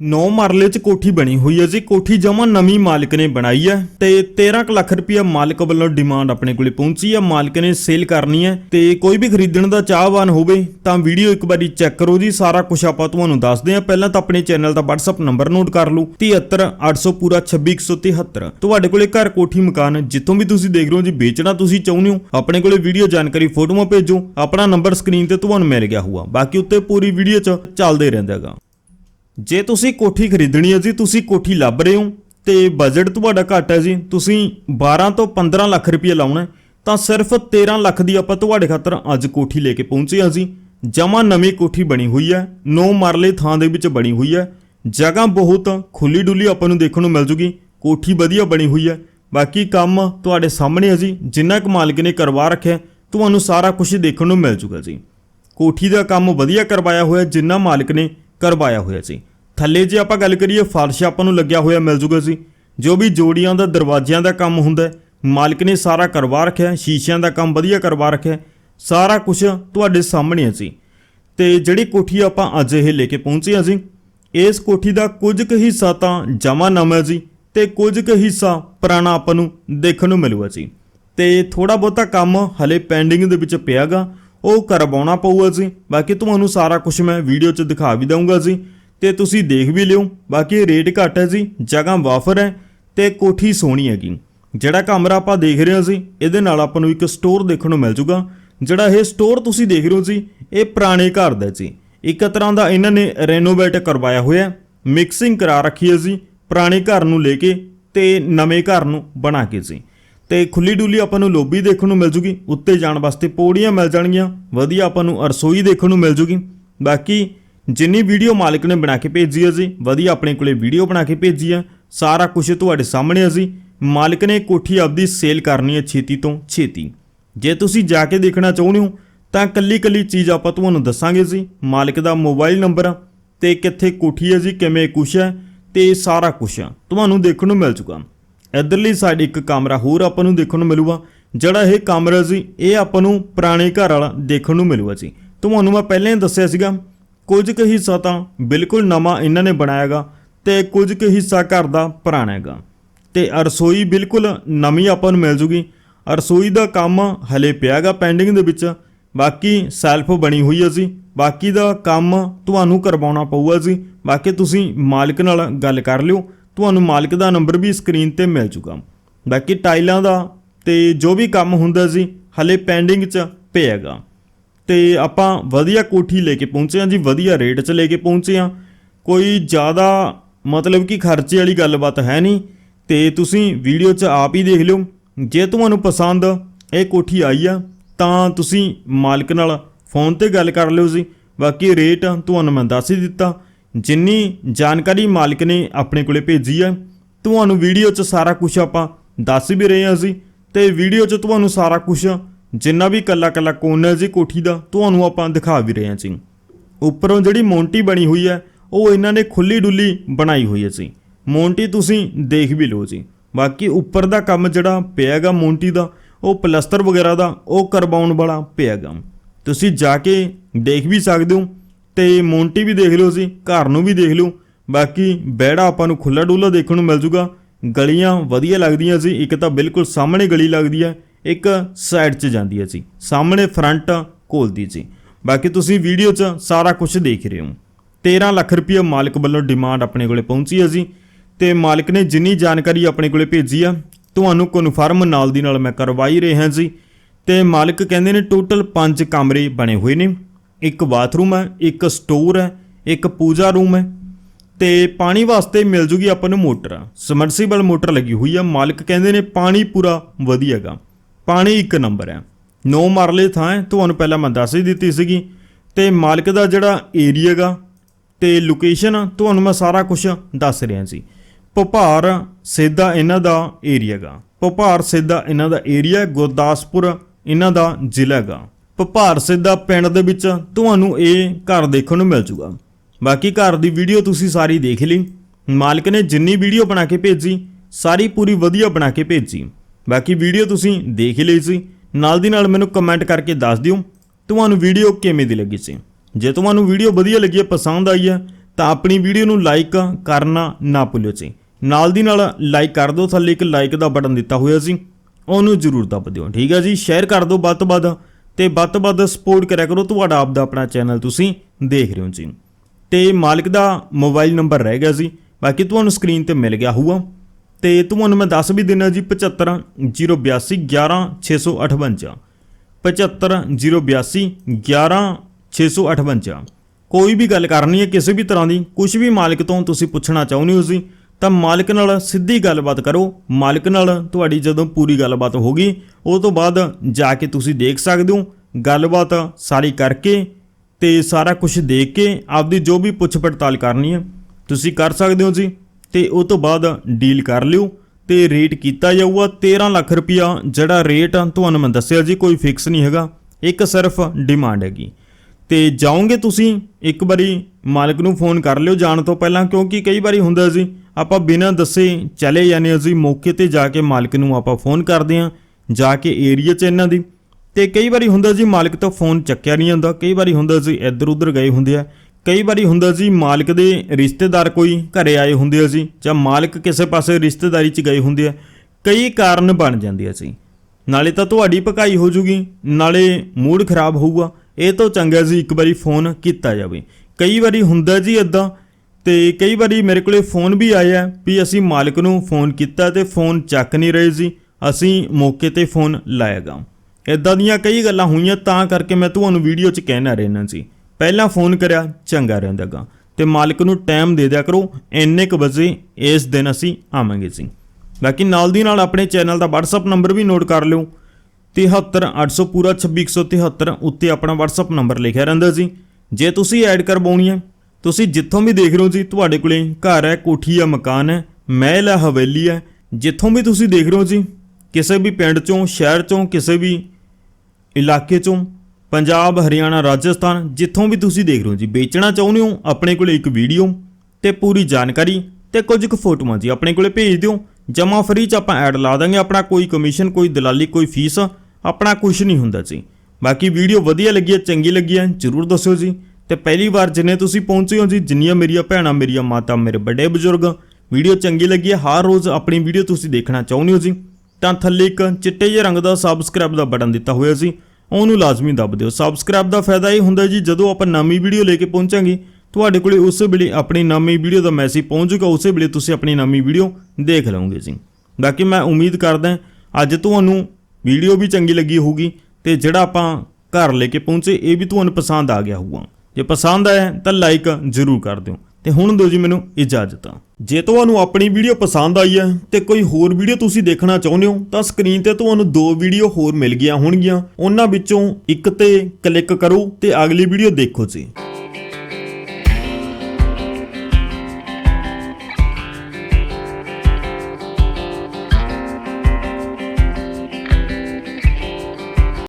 ਨੌ ਮਰਲੇ 'ਚ ਕੋਠੀ ਬਣੀ ਹੋਈ ਹੈ ਜੀ। ਕੋਠੀ ਜਮਾ ਨਵੀਂ ਮਾਲਕ ਨੇ ਬਣਾਈ ਹੈ ਤੇ 13 ਕੁ ਲੱਖ ਰੁਪਇਆ ਮਾਲਕ ਵੱਲੋਂ ਡਿਮਾਂਡ ਆਪਣੇ ਕੋਲੇ ਪਹੁੰਚੀ ਹੈ। ਮਾਲਕ ਨੇ ਸੇਲ ਕਰਨੀ ਹੈ ਤੇ ਕੋਈ ਵੀ ਖਰੀਦਣ ਦਾ ਚਾਹਵਾਨ ਹੋਵੇ ਤਾਂ ਵੀਡੀਓ ਇੱਕ ਵਾਰੀ ਚੈੱਕ ਕਰੋ ਜੀ। ਸਾਰਾ ਕੁਝ ਆਪਾਂ ਤੁਹਾਨੂੰ ਦੱਸਦੇ ਹਾਂ। ਪਹਿਲਾਂ ਤਾਂ ਆਪਣੇ ਚੈਨਲ ਦਾ WhatsApp ਨੰਬਰ ਨੋਟ ਕਰ ਲਓ। 73800 ਪੂਰਾ 26173 ਤੁਹਾਡੇ ਕੋਲੇ ਘਰ ਕੋਠੀ ਮਕਾਨ ਜਿੱਥੋਂ ਵੀ ਤੁਸੀਂ ਦੇਖ ਰਹੇ ਹੋ ਜੀ, ਵੇਚਣਾ ਤੁਸੀਂ ਚਾਹੁੰਦੇ ਹੋ, ਆਪਣੇ ਕੋਲੇ ਵੀਡੀਓ ਜਾਣਕਾਰੀ ਫੋਟੋਆਂ ਭੇਜੋ। ਆਪਣਾ ਨੰਬਰ ਸਕਰੀਨ ਤੇ ਤੁਹਾਨੂੰ ਮਿਲ ਗਿਆ ਹੋਊਗਾ। ਬਾਕੀ ਉੱਤੇ ਪੂਰੀ ਵੀਡੀਓ 'ਚ ਚੱਲਦੇ ਰਹਿੰਦਾਗਾ ਜੇ ਤੁਸੀਂ ਕੋਠੀ ਖਰੀਦਣੀ ਹੈ ਜੀ, ਤੁਸੀਂ ਕੋਠੀ ਲੱਭ ਰਹੇ ਹੋ ਤੇ ਬਜਟ ਤੁਹਾਡਾ ਘੱਟ ਹੈ ਜੀ। ਤੁਸੀਂ 12 ਤੋਂ 15 ਲੱਖ ਰੁਪਏ ਲਾਉਣਾ ਤਾਂ ਸਿਰਫ 13 ਲੱਖ ਦੀ ਆਪਾਂ ਤੁਹਾਡੇ ਖਾਤਰ ਅੱਜ ਕੋਠੀ ਲੈ ਕੇ ਪਹੁੰਚੇ ਹਾਂ ਜੀ। ਜਮਾ ਨਵੀਂ ਕੋਠੀ ਬਣੀ ਹੋਈ ਹੈ, ਨੌ ਮਰਲੇ ਥਾਂ ਦੇ ਵਿੱਚ ਬਣੀ ਹੋਈ ਹੈ। ਜਗ੍ਹਾ ਬਹੁਤ ਖੁੱਲੀ ਡੁੱਲੀ ਆਪਾਂ ਨੂੰ ਦੇਖਣ ਨੂੰ ਮਿਲ ਜੂਗੀ। ਕੋਠੀ ਵਧੀਆ ਬਣੀ ਹੋਈ ਹੈ। ਬਾਕੀ ਕੰਮ ਤੁਹਾਡੇ ਸਾਹਮਣੇ ਹੈ ਜੀ। ਜਿੰਨਾ ਕੁ ਮਾਲਕ ਨੇ ਕਰਵਾ ਰੱਖਿਆ ਤੁਹਾਨੂੰ ਸਾਰਾ ਕੁਝ ਦੇਖਣ ਨੂੰ ਮਿਲ ਜੂਗਾ ਜੀ। ਕੋਠੀ ਦਾ ਕੰਮ ਵਧੀਆ ਕਰਵਾਇਆ ਹੋਇਆ ਜਿੰਨਾ ਮਾਲਕ ਨੇ ਕਰਵਾਇਆ ਹੋਇਆ ਸੀ। ਥੱਲੇ ਜੇ ਆਪਾਂ ਗੱਲ ਕਰੀਏ, ਫਰਸ਼ ਆਪਾਂ ਨੂੰ ਲੱਗਿਆ ਹੋਇਆ ਮਿਲ ਜੂਗਾ ਸੀ ਜੋ ਵੀ ਜੋੜੀਆਂ ਦਾ, ਦਰਵਾਜ਼ਿਆਂ ਦਾ ਕੰਮ ਹੁੰਦਾ ਮਾਲਕ ਨੇ ਸਾਰਾ ਕਰਵਾ ਰੱਖਿਆ ਸ਼ੀਸ਼ਿਆਂ ਦਾ ਕੰਮ ਵਧੀਆ ਕਰਵਾ ਰੱਖਿਆ ਸਾਰਾ ਕੁਝ ਤੁਹਾਡੇ ਸਾਹਮਣੇ ਹੈ ਸੀ ਤੇ ਜਿਹੜੀ ਕੋਠੀ ਆਪਾਂ ਅੱਜ ਇਹ ਲੈ ਕੇ ਪਹੁੰਚੇ ਹਾਂ ਜੀ, ਇਸ ਕੋਠੀ ਦਾ ਕੁਝ ਕੁ ਹਿੱਸਾ ਤਾਂ ਜਮਾ ਨਵਾਂ ਜੀ ਤੇ ਕੁਝ ਕੁ ਹਿੱਸਾ ਪੁਰਾਣਾ ਆਪਾਂ ਨੂੰ ਦੇਖਣ ਨੂੰ ਮਿਲੂਗਾ ਜੀ। ਤੇ ਥੋੜਾ ਬਹੁਤਾ ਕੰਮ ਹਲੇ ਪੈਂਡਿੰਗ ਦੇ ਵਿੱਚ ਪਿਆਗਾ ਉਹ ਕਰਵਾਉਣਾ ਪਊਗਾ ਜੀ। ਬਾਕੀ ਤੁਹਾਨੂੰ ਸਾਰਾ ਕੁਝ ਮੈਂ ਵੀਡੀਓ 'ਚ ਦਿਖਾ ਵੀ ਦਊਂਗਾ ਜੀ। ਤੇ ਤੁਸੀਂ ਦੇਖ ਵੀ ਲਿਓ। ਬਾਕੀ ਰੇਟ ਘੱਟ ਹੈ ਜੀ। ਜਗ੍ਹਾ ਵਾਫਰ ਹੈ ਤੇ ਕੋਠੀ ਸੋਹਣੀ ਹੈਗੀ। ਜਿਹੜਾ ਕਮਰਾ ਆਪਾਂ ਦੇਖ ਰਹੇ ਹਾਂ ਜੀ, ਇਹਦੇ ਨਾਲ ਆਪਾਂ ਨੂੰ ਇੱਕ ਸਟੋਰ ਦੇਖਣ ਨੂੰ ਮਿਲ ਜੂਗਾ। ਜਿਹੜਾ ਇਹ ਸਟੋਰ ਤੁਸੀਂ ਦੇਖ ਰਹੇ ਹੋ ਜੀ, ਇਹ ਪੁਰਾਣੇ ਘਰ ਦਾ ਜੀ। ਇੱਕ ਤਰ੍ਹਾਂ ਦਾ ਇਹਨਾਂ ਨੇ ਰੈਨੋਵੇਟ ਕਰਵਾਇਆ ਹੋਇਆ ਮਿਕਸਿੰਗ ਕਰਾ ਰੱਖੀ ਹੈ ਜੀ, ਪੁਰਾਣੇ ਘਰ ਨੂੰ ਲੈ ਕੇ ਤੇ ਨਵੇਂ ਘਰ ਨੂੰ ਬਣਾ ਕੇ ਜੀ। ਤੇ ਖੁੱਲੀ ਡੁੱਲੀ ਆਪਾਂ ਨੂੰ ਲੋਬੀ ਦੇਖਣ ਨੂੰ ਮਿਲ ਜੂਗੀ, ਉੱਤੇ ਜਾਣ ਵਾਸਤੇ ਪੌੜੀਆਂ ਮਿਲ ਜਾਣਗੀਆਂ, ਵਧੀਆ ਆਪਾਂ ਨੂੰ ਰਸੋਈ ਦੇਖਣ ਨੂੰ ਮਿਲ ਜੂਗੀ। ਬਾਕੀ ਜਿੰਨੀ ਵੀਡੀਓ ਮਾਲਕ ਨੇ ਬਣਾ ਕੇ ਭੇਜੀ ਹੈ ਜੀ, ਵਧੀਆ ਆਪਣੇ ਕੋਲੇ ਵੀਡੀਓ ਬਣਾ ਕੇ ਭੇਜੀ ਹੈ ਸਾਰਾ ਕੁਝ ਤੁਹਾਡੇ ਸਾਹਮਣੇ ਹੈ ਜੀ। ਮਾਲਕ ਨੇ ਕੋਠੀ ਆਪਦੀ ਸੇਲ ਕਰਨੀ ਹੈ ਛੇਤੀ ਤੋਂ ਛੇਤੀ। ਜੇ ਤੁਸੀਂ ਜਾ ਕੇ ਦੇਖਣਾ ਚਾਹੁੰਦੇ ਹੋ, ਤਾਂ ਕੱਲੀ ਕੱਲੀ ਚੀਜ਼ ਆਪਾਂ ਤੁਹਾਨੂੰ ਦੱਸਾਂਗੇ ਜੀ। ਮਾਲਕ ਦਾ ਮੋਬਾਈਲ ਨੰਬਰ ਤੇ ਕਿੱਥੇ ਕੋਠੀ ਹੈ ਜੀ, ਕਿਵੇਂ ਕੁਛ ਹੈ ਤੇ ਸਾਰਾ ਕੁਛ ਆ, ਤੁਹਾਨੂੰ ਦੇਖਣ ਨੂੰ ਮਿਲ ਚੁੱਕਾ ਇਧਰਲੀ ਸਾਈਡ ਇੱਕ ਕਮਰਾ ਹੋਰ ਆਪਾਂ ਨੂੰ ਦੇਖਣ ਨੂੰ ਮਿਲੂਗਾ, ਜਿਹੜਾ ਇਹ ਕਮਰਾ ਜੀ ਇਹ ਆਪਾਂ ਨੂੰ ਪੁਰਾਣੇ ਘਰ ਵਾਲਾ ਦੇਖਣ ਨੂੰ ਮਿਲੂਗਾ ਜੀ। ਤੁਹਾਨੂੰ ਮੈਂ ਪਹਿਲਾਂ ਹੀ ਦੱਸਿਆ ਸੀਗਾ, ਕੁਝ ਕੁ ਹਿੱਸਾ ਤਾਂ ਬਿਲਕੁਲ ਨਵਾਂ ਇਹਨਾਂ ਨੇ ਬਣਾਇਆਗਾ ਤੇ ਕੁਝ ਕੁ ਹਿੱਸਾ ਘਰ ਦਾ ਪੁਰਾਣਾ ਹੈਗਾ। ਤੇ ਰਸੋਈ ਬਿਲਕੁਲ ਨਵੀਂ ਆਪਾਂ ਨੂੰ ਮਿਲ ਜੂਗੀ। ਰਸੋਈ ਦਾ ਕੰਮ ਹਲੇ ਪਿਆਗਾ ਪੈਂਡਿੰਗ ਦੇ ਵਿੱਚ, ਬਾਕੀ ਸੈਲਫ ਬਣੀ ਹੋਈ ਹੈ ਜੀ। ਬਾਕੀ ਦਾ ਕੰਮ ਤੁਹਾਨੂੰ ਕਰਵਾਉਣਾ ਪਊਗਾ ਜੀ। ਬਾਕੀ ਤੁਸੀਂ ਮਾਲਕ ਨਾਲ ਗੱਲ ਕਰ ਲਿਓ। ਤੁਹਾਨੂੰ ਮਾਲਕ ਦਾ ਨੰਬਰ ਵੀ ਸਕਰੀਨ ਤੇ ਮਿਲ ਜੂਗਾ। ਬਾਕੀ ਟਾਈਲਾਂ ਦਾ ਤੇ ਜੋ ਵੀ ਕੰਮ ਹੁੰਦਾ ਜੀ ਹਲੇ ਪੈਂਡਿੰਗ 'ਚ ਪਿਆਗਾ। ਤੇ ਆਪਾਂ ਵਧੀਆ ਕੋਠੀ ਲੈ ਕੇ ਪਹੁੰਚੇ ਹਾਂ ਜੀ, ਵਧੀਆ ਰੇਟ 'ਚ ਲੈ ਕੇ ਪਹੁੰਚੇ ਹਾਂ। ਕੋਈ ਜ਼ਿਆਦਾ ਮਤਲਬ ਕਿ ਖਰਚੇ ਵਾਲੀ ਗੱਲਬਾਤ ਹੈ ਨਹੀਂ। ਤੇ ਤੁਸੀਂ ਵੀਡੀਓ 'ਚ ਆਪ ਹੀ ਦੇਖ ਲਿਓ। ਜੇ ਤੁਹਾਨੂੰ ਪਸੰਦ ਇਹ ਕੋਠੀ ਆਈ ਆ, ਤਾਂ ਤੁਸੀਂ ਮਾਲਕ ਨਾਲ ਫੋਨ ਤੇ ਗੱਲ ਕਰ ਲਿਓ ਜੀ। ਬਾਕੀ ਰੇਟ ਤੁਹਾਨੂੰ ਮੈਂ ਦੱਸ ਹੀ ਦਿੱਤਾ। ਜਿੰਨੀ ਜਾਣਕਾਰੀ ਮਾਲਕ ਨੇ ਆਪਣੇ ਕੋਲੇ ਭੇਜੀ ਹੈ, ਤੁਹਾਨੂੰ ਵੀਡੀਓ 'ਚ ਸਾਰਾ ਕੁਝ ਆਪਾਂ ਦੱਸ ਵੀ ਰਹੇ ਹਾਂ ਜੀ। ਤੇ ਵੀਡੀਓ 'ਚ ਤੁਹਾਨੂੰ ਸਾਰਾ ਕੁਝ ਜਿੰਨਾ ਵੀ ਕੱਲਾ ਕੱਲਾ ਕੋਨਾ ਜੀ ਕੋਠੀ ਦਾ, ਤੁਹਾਨੂੰ ਆਪਾਂ ਦਿਖਾ ਵੀ ਰਹੇ ਹਾਂ ਜੀ। ਉੱਪਰੋਂ ਜਿਹੜੀ ਮੌਂਟੀ ਬਣੀ ਹੋਈ ਹੈ, ਉਹ ਇਹਨਾਂ ਨੇ ਖੁੱਲੀ ਡੁੱਲੀ ਬਣਾਈ ਹੋਈ ਹੈ ਜੀ। ਮੌਂਟੀ ਤੁਸੀਂ ਦੇਖ ਵੀ ਲਓ ਜੀ। ਬਾਕੀ ਉੱਪਰ ਦਾ ਕੰਮ ਜਿਹੜਾ ਪਿਆਗਾ ਮੌਂਟੀ ਦਾ, ਉਹ ਪਲਸਤਰ ਵਗੈਰਾ ਦਾ, ਉਹ ਕਰਵਾਉਣ ਵਾਲਾ ਪਿਆਗਾ ਤੁਸੀਂ ਜਾ ਕੇ ਦੇਖ ਵੀ ਸਕਦੇ ਹੋ। ਤੇ ਮੌਂਟੀ ਵੀ ਦੇਖ ਲਿਓ ਜੀ ਘਰ ਨੂੰ ਵੀ ਦੇਖ ਲਿਓ। ਬਾਕੀ ਬੈੜਾ ਆਪਾਂ ਨੂੰ ਖੁੱਲਾ ਡੁੱਲਾ ਦੇਖਣ ਨੂੰ ਮਿਲ ਜੂਗਾ। ਗਲੀਆਂ ਵਧੀਆ ਲੱਗਦੀਆਂ ਸੀ, ਇੱਕ ਤਾਂ ਬਿਲਕੁਲ ਸਾਹਮਣੇ ਗਲੀ ਲੱਗਦੀ ਹੈ, ਇੱਕ ਸਾਈਡ 'ਚ ਜਾਂਦੀ ਹੈ ਜੀ ਸਾਹਮਣੇ ਫਰੰਟ ਘੋਲਦੀ ਜੀ ਬਾਕੀ ਤੁਸੀਂ ਵੀਡੀਓ 'ਚ ਸਾਰਾ ਕੁਝ ਦੇਖ ਰਹੇ ਹੋ। 13 ਲੱਖ ਰੁਪਏ ਮਾਲਕ ਵੱਲੋਂ ਡਿਮਾਂਡ ਆਪਣੇ ਕੋਲੇ ਪਹੁੰਚੀ ਹੈ ਜੀ। ਤੇ ਮਾਲਕ ਨੇ ਜਿੰਨੀ ਜਾਣਕਾਰੀ ਆਪਣੇ ਕੋਲੇ ਭੇਜੀ ਆ ਤੁਹਾਨੂੰ ਕਨਫਰਮ ਨਾਲ ਦੀ ਨਾਲ ਮੈਂ ਕਰਵਾਈ ਰਿਹਾ ਜੀ। ਤੇ ਮਾਲਕ ਕਹਿੰਦੇ ਨੇ ਟੋਟਲ 5 ਕਮਰੇ ਬਣੇ ਹੋਏ ਨੇ। ਇੱਕ ਬਾਥਰੂਮ ਹੈ, ਇੱਕ ਸਟੋਰ ਹੈ, ਇੱਕ ਪੂਜਾ ਰੂਮ ਹੈ ਤੇ ਪਾਣੀ ਵਾਸਤੇ ਮਿਲ ਜੂਗੀ ਆਪਾਂ ਨੂੰ ਮੋਟਰ। ਸਮਰਸੀਬਲ ਮੋਟਰ ਲੱਗੀ ਹੋਈ ਆ, ਮਾਲਕ ਕਹਿੰਦੇ ਨੇ ਪਾਣੀ ਪੂਰਾ ਵਧੀਆਗਾ ਪਾਣੀ ਇੱਕ ਨੰਬਰ ਹੈ। ਨੋ ਮਰਲੇ ਥਾਂ ਹੈ, ਤੁਹਾਨੂੰ ਪਹਿਲਾਂ ਮੈਂ ਦੱਸ ਹੀ ਦਿੱਤੀ ਸੀਗੀ। ਤੇ ਮਾਲਕ ਦਾ ਜਿਹੜਾ ਏਰੀਆ ਗਾ ਤੇ ਲੋਕੇਸ਼ਨ ਤੁਹਾਨੂੰ ਮੈਂ ਸਾਰਾ ਕੁਝ ਦੱਸ ਰਿਹਾ ਸੀ। ਭੋਪਾਰ ਸਿੱਧਾ ਇਹਨਾਂ ਦਾ ਏਰੀਆ ਗਾ। ਭੋਪਾਰ ਸਿੱਧਾ ਇਹਨਾਂ ਦਾ ਏਰੀਆ ਗੁਰਦਾਸਪੁਰ ਇਹਨਾਂ ਦਾ ਜ਼ਿਲ੍ਹਾ ਗਾ। ਭੋਪਾਰ ਸਿੱਧਾ ਪਿੰਡ ਦੇ ਵਿੱਚ ਤੁਹਾਨੂੰ ਇਹ ਘਰ ਦੇਖਣ ਨੂੰ ਮਿਲ ਜੂਗਾ। ਬਾਕੀ ਘਰ ਦੀ ਵੀਡੀਓ ਤੁਸੀਂ ਸਾਰੀ ਦੇਖ ਲਈ। ਮਾਲਕ ਨੇ ਜਿੰਨੀ ਵੀਡੀਓ ਬਣਾ ਕੇ ਭੇਜੀ, ਸਾਰੀ ਪੂਰੀ ਵਧੀਆ ਬਣਾ ਕੇ ਭੇਜੀ। ਬਾਕੀ ਵੀਡੀਓ ਤੁਸੀਂ ਦੇਖ ਹੀ ਲਈ ਸੀ। ਨਾਲ ਦੀ ਨਾਲ ਮੈਨੂੰ ਕਮੈਂਟ ਕਰਕੇ ਦੱਸ ਦਿਓ, ਤੁਹਾਨੂੰ ਵੀਡੀਓ ਕਿਵੇਂ ਦੀ ਲੱਗੀ ਸੀ। ਜੇ ਤੁਹਾਨੂੰ ਵੀਡੀਓ ਵਧੀਆ ਲੱਗੀ ਹੈ ਪਸੰਦ ਆਈ ਹੈ, ਤਾਂ ਆਪਣੀ ਵੀਡੀਓ ਨੂੰ ਲਾਈਕ ਕਰਨਾ ਨਾ ਭੁੱਲਿਓ ਜੀ। ਨਾਲ ਦੀ ਨਾਲ ਲਾਈਕ ਕਰ ਦਿਓ, ਥੱਲੇ ਇੱਕ ਲਾਈਕ ਦਾ ਬਟਨ ਦਿੱਤਾ ਹੋਇਆ ਸੀ, ਉਹਨੂੰ ਜ਼ਰੂਰ ਦੱਬ ਦਿਓ। ਠੀਕ ਹੈ ਜੀ? ਸ਼ੇਅਰ ਕਰ ਦਿਓ ਵੱਧ ਤੋਂ ਵੱਧ। ਤੇ ਵੱਧ ਤੋਂ ਵੱਧ ਸਪੋਰਟ ਕਰਿਆ ਕਰੋ ਤੁਹਾਡਾ ਆਪਦਾ ਆਪਣਾ ਚੈਨਲ ਤੁਸੀਂ ਦੇਖ ਰਹੇ ਹੋ ਜੀ। ਤੇ ਮਾਲਕ ਦਾ ਮੋਬਾਈਲ ਨੰਬਰ ਰਹਿ ਗਿਆ ਜੀ। ਬਾਕੀ ਤੁਹਾਨੂੰ ਸਕਰੀਨ ਤੇ ਮਿਲ ਗਿਆ ਹੋਊਗਾ। ਤੇ ਤੁਹਾਨੂੰ ਮੈਂ ਦੱਸ ਵੀ ਦਿੰਦਾ ਜੀ 75 082 11 658 75 082 11 658 ਕੋਈ ਵੀ ਗੱਲ ਕਰਨੀ ਹੈ ਕਿਸੇ ਵੀ ਤਰ੍ਹਾਂ ਦੀ ਕੁਝ ਵੀ ਮਾਲਕ ਤੋਂ ਤੁਸੀਂ ਪੁੱਛਣਾ ਚਾਹੁੰਦੇ ਹੋ ਜੀ ਤਾਂ ਮਾਲਕ ਨਾਲ ਸਿੱਧੀ ਗੱਲਬਾਤ ਕਰੋ। ਮਾਲਕ ਨਾਲ ਤੁਹਾਡੀ ਜਦੋਂ ਪੂਰੀ ਗੱਲਬਾਤ ਹੋ ਗਈ, ਉਹ ਤੋਂ ਬਾਅਦ ਜਾ ਕੇ ਤੁਸੀਂ ਦੇਖ ਸਕਦੇ ਹੋ। ਗੱਲਬਾਤ ਸਾਰੀ ਕਰਕੇ ਤੇ ਸਾਰਾ ਕੁਝ ਦੇਖ ਕੇ ਆਪਦੀ ਜੋ ਵੀ ਪੁੱਛ ਪੜਤਾਲ ਕਰਨੀ ਹੈ, ਤੁਸੀਂ ਕਰ ਸਕਦੇ ਹੋ ਜੀ। ਤੇ ਉਹ ਤੋਂ ਬਾਅਦ ਡੀਲ ਕਰ ਲਿਓ ਤੇ ਰੇਟ ਕੀਤਾ ਜਾਊਗਾ 13 ਲੱਖ ਰੁਪਇਆ, ਜਿਹੜਾ ਰੇਟ ਤੁਹਾਨੂੰ ਮੈਂ ਦੱਸਿਆ ਜੀ, ਕੋਈ ਫਿਕਸ ਨਹੀਂ ਹੈਗਾ। ਇੱਕ ਸਿਰਫ ਡਿਮਾਂਡ ਹੈਗੀ। ਤੇ ਜਾਓਗੇ ਤੁਸੀਂ, ਇੱਕ ਵਾਰੀ ਮਾਲਕ ਨੂੰ ਫੋਨ ਕਰ ਲਿਓ ਜਾਣ ਤੋਂ ਪਹਿਲਾਂ, ਕਿਉਂਕਿ ਕਈ ਵਾਰੀ ਹੁੰਦਾ ਜੀ ਆਪਾਂ ਬਿਨਾਂ ਦੱਸੇ ਚਲੇ ਜਾਂਦੇ ਹਾਂ ਜੀ ਮੌਕੇ ਤੇ ਜਾ ਕੇ ਮਾਲਕ ਨੂੰ ਆਪਾਂ ਫੋਨ ਕਰਦੇ ਹਾਂ, ਜਾ ਕੇ ਏਰੀਆ 'ਚ ਇਹਨਾਂ ਦੀ। ਤੇ ਕਈ ਵਾਰੀ ਹੁੰਦਾ ਜੀ, ਮਾਲਕ ਤੋਂ ਫੋਨ ਚੱਕਿਆ ਨਹੀਂ ਜਾਂਦਾ। ਕਈ ਵਾਰੀ ਹੁੰਦਾ ਜੀ ਇੱਧਰ ਉੱਧਰ ਗਏ ਹੁੰਦੇ ਆ। ਕਈ ਵਾਰੀ ਹੁੰਦਾ ਜੀ, ਮਾਲਕ ਦੇ ਰਿਸ਼ਤੇਦਾਰ ਕੋਈ ਘਰੇ ਆਏ ਹੁੰਦੇ ਆ ਜੀ, ਜਾਂ ਮਾਲਕ ਕਿਸੇ ਪਾਸੇ ਰਿਸ਼ਤੇਦਾਰੀ 'ਚ ਗਏ ਹੁੰਦੇ ਆ। ਕਈ ਕਾਰਨ ਬਣ ਜਾਂਦੇ ਆ ਜੀ। ਨਾਲੇ ਤਾਂ ਤੁਹਾਡੀ ਭਕਾਈ ਹੋ ਜੂਗੀ, ਨਾਲੇ ਮੂਡ ਖਰਾਬ ਹੋਊਗਾ। ਇਹ ਤੋਂ ਚੰਗਾ ਜੀ, ਇੱਕ ਵਾਰੀ ਫੋਨ ਕੀਤਾ ਜਾਵੇ। ਕਈ ਵਾਰੀ ਹੁੰਦਾ ਜੀ ਇਦਾਂ ਤੇ ਕਈ ਵਾਰੀ ਮੇਰੇ ਕੋਲੇ ਫੋਨ ਵੀ ਆਇਆ ਵੀ ਅਸੀਂ ਮਾਲਕ ਨੂੰ ਫੋਨ ਕੀਤਾ ਤੇ ਫੋਨ ਚੱਕ ਨਹੀਂ ਰਹੇ ਸੀ। ਅਸੀਂ ਮੌਕੇ ਤੇ ਫੋਨ ਲਾਇਆਗਾ ਇਦਾਂ ਦੀਆਂ ਕਈ ਗੱਲਾਂ ਹੋਈਆਂ, ਤਾਂ ਕਰਕੇ ਮੈਂ ਤੁਹਾਨੂੰ ਵੀਡੀਓ 'ਚ ਕਹਿਣਾ ਰਹਿਣਾ ਸੀ। ਪਹਿਲਾਂ ਫੋਨ ਕਰਿਆ, ਚੰਗਾ ਰਹਿੰਦਾਗਾ ਤੇ ਮਾਲਕ ਨੂੰ ਟਾਈਮ ਦੇ ਦਿਆ ਕਰੋ, ਇੰਨੇ ਕੁ ਵਜੇ ਇਸ ਦਿਨ ਅਸੀਂ ਆਵਾਂਗੇ ਸੀ। ਬਾਕੀ ਨਾਲ ਦੀ ਨਾਲ ਆਪਣੇ ਚੈਨਲ ਦਾ WhatsApp ਨੰਬਰ ਵੀ ਨੋਟ ਕਰ ਲਿਓ। 73800 ਪੂਰਾ 2673 ਉੱਤੇ ਆਪਣਾ WhatsApp ਨੰਬਰ ਲਿਖਿਆ ਰਹਿੰਦਾ ਸੀ। ਜੇ ਤੁਸੀਂ ਐਡ ਕਰਵਾਉਣੀ ਹੈ ਤੁਸੀਂ ਜਿੱਥੋਂ ਵੀ ਦੇਖ ਰਹੇ ਹੋ ਜੀ, ਤੁਹਾਡੇ ਕੋਲੇ ਘਰ ਹੈ, ਕੋਠੀ ਹੈ, ਮਕਾਨ ਹੈ, ਮਹਿਲ ਹੈ, ਹਵੇਲੀ ਹੈ। ਜਿੱਥੋਂ ਵੀ ਤੁਸੀਂ ਦੇਖ ਰਹੇ ਹੋ ਜੀ, ਕਿਸੇ ਵੀ ਪਿੰਡ ਚੋਂ, ਸ਼ਹਿਰ ਚੋਂ, ਕਿਸੇ ਵੀ ਇਲਾਕੇ ਚੋਂ, ਪੰਜਾਬ, ਹਰਿਆਣਾ, ਰਾਜਸਥਾਨ, ਜਿੱਥੋਂ ਵੀ ਤੁਸੀਂ ਦੇਖ ਰਹੇ ਹੋ ਜੀ, ਵੇਚਣਾ ਚਾਹੁੰਦੇ ਹੋ, ਆਪਣੇ ਕੋਲੇ ਇੱਕ ਵੀਡੀਓ ਤੇ ਪੂਰੀ ਜਾਣਕਾਰੀ ਤੇ ਕੁਝ ਕੁ ਫੋਟੋਆਂ ਜੀ ਆਪਣੇ ਕੋਲੇ ਭੇਜ ਦਿਓ। ਜਮਾ ਫਰੀ ਚ ਆਪਾਂ ਐਡ ਲਾ ਦਾਂਗੇ, ਆਪਣਾ ਕੋਈ ਕਮਿਸ਼ਨ, ਕੋਈ ਦਲਾਲੀ, ਕੋਈ ਫੀਸ, ਆਪਣਾ ਕੁਝ ਨਹੀਂ ਹੁੰਦਾ ਜੀ। ਬਾਕੀ ਵੀਡੀਓ ਵਧੀਆ ਲੱਗੀ ਹੈ, ਚੰਗੀ ਲੱਗੀ ਹੈ, ਜਰੂਰ ਦੱਸਿਓ ਜੀ। ਤੇ ਪਹਿਲੀ ਵਾਰ ਜਿੰਨੇ ਤੁਸੀਂ ਪਹੁੰਚੇ ਹੋ ਜੀ, ਜਿੰਨੀਆਂ ਮੇਰੀਆਂ ਭੈਣਾਂ, ਮੇਰੀਆਂ ਮਾਤਾ, ਮੇਰੇ ਵੱਡੇ ਬਜ਼ੁਰਗ, ਵੀਡੀਓ ਚੰਗੀ ਲੱਗੀ ਹੈ, ਹਰ ਰੋਜ਼ ਆਪਣੀ ਵੀਡੀਓ ਤੁਸੀਂ ਦੇਖਣਾ ਚਾਹੁੰਦੇ ਹੋ ਜੀ, ਤਾਂ ਥੱਲੇ ਇੱਕ ਚਿੱਟੇ ਜਿਹੇ ਰੰਗ ਦਾ ਸਬਸਕ੍ਰਾਈਬ ਦਾ ਬਟਨ ਦਿੱਤਾ ਹੋਇਆ ਸੀ, ਉਹਨੂੰ ਲਾਜ਼ਮੀ ਦੱਬ ਦਿਓ। ਸਬਸਕ੍ਰਾਈਬ ਦਾ ਫਾਇਦਾ ਇਹ ਹੁੰਦਾ ਜੀ, ਜਦੋਂ ਆਪਾਂ ਨਵੀਂ ਵੀਡੀਓ ਲੈ ਕੇ ਪਹੁੰਚਾਂਗੇ, ਤੁਹਾਡੇ ਕੋਲੇ ਉਸ ਵੇਲੇ ਆਪਣੀ ਨਵੀਂ ਵੀਡੀਓ ਦਾ ਮੈਸੇਜ ਪਹੁੰਚੂਗਾ ਉਸੇ ਵੇਲੇ ਤੁਸੀਂ ਆਪਣੀ ਨਵੀਂ ਵੀਡੀਓ ਦੇਖ ਲਓਗੇ ਜੀ। ਬਾਕੀ ਮੈਂ ਉਮੀਦ ਕਰਦਾ ਅੱਜ ਤੁਹਾਨੂੰ ਵੀਡੀਓ ਵੀ ਚੰਗੀ ਲੱਗੀ ਹੋਊਗੀ, ਤੇ ਜਿਹੜਾ ਆਪਾਂ ਘਰ ਲੈ ਕੇ ਪਹੁੰਚੇ, ਇਹ ਵੀ ਤੁਹਾਨੂੰ ਪਸੰਦ ਆ ਗਿਆ ਹੋਊਗਾ। ਜੇ ਪਸੰਦ ਆਇਆ ਤਾਂ ਲਾਈਕ ਜ਼ਰੂਰ ਕਰ ਦਿਓ। ਤੇ ਹੁਣ ਦਿਓ ਜੀ ਮੈਨੂੰ ਇਜਾਜ਼ਤ। ਜੇ ਤੁਹਾਨੂੰ ਆਪਣੀ ਵੀਡੀਓ ਪਸੰਦ ਆਈ ਹੈ ਤੇ ਕੋਈ ਹੋਰ ਵੀਡੀਓ ਤੁਸੀਂ ਦੇਖਣਾ ਚਾਹੁੰਦੇ ਹੋ, ਤਾਂ ਸਕਰੀਨ ਤੇ ਤੁਹਾਨੂੰ ਦੋ ਵੀਡੀਓ ਹੋਰ ਮਿਲ ਗਈਆਂ ਹੋਣਗੀਆਂ। ਉਹਨਾਂ ਵਿੱਚੋਂ ਇੱਕ ਤੇ ਕਲਿੱਕ ਕਰੋ ਤੇ ਅਗਲੀ ਵੀਡੀਓ ਦੇਖੋ ਜੀ।